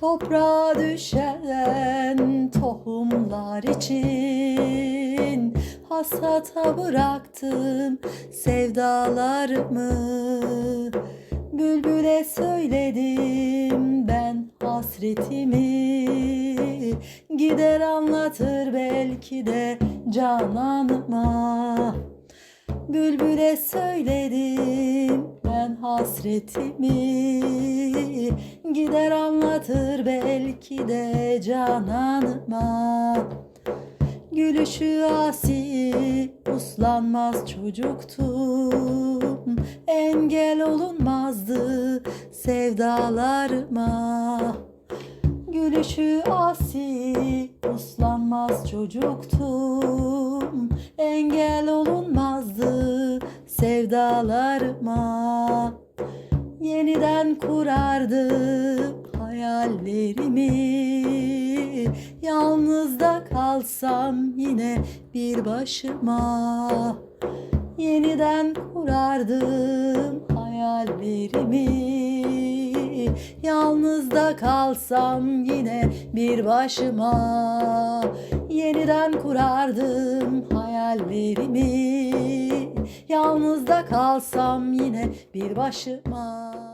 Toprağa düşen tohumlar için Hasata bıraktım sevdalarımı. Bülbüle söyledim ben hasretimi. Gider anlatır belki de cananıma. Bülbüle söyledim ben hasretimi Gider anlatır belki de cananıma. Gülüşü asi uslanmaz çocuktum. Engel olunmazdı sevdalarıma. Gülüşü asi uslanmaz çocuktum. Engel olunmazdı sevdalarıma Yeniden kurardım hayallerimi. Yalnızda kalsam yine bir başıma. Yeniden kurardım hayallerimi. Yalnızda kalsam yine bir başıma. Yeniden kurardım hayallerimi. Yalnızda kalsam yine bir başıma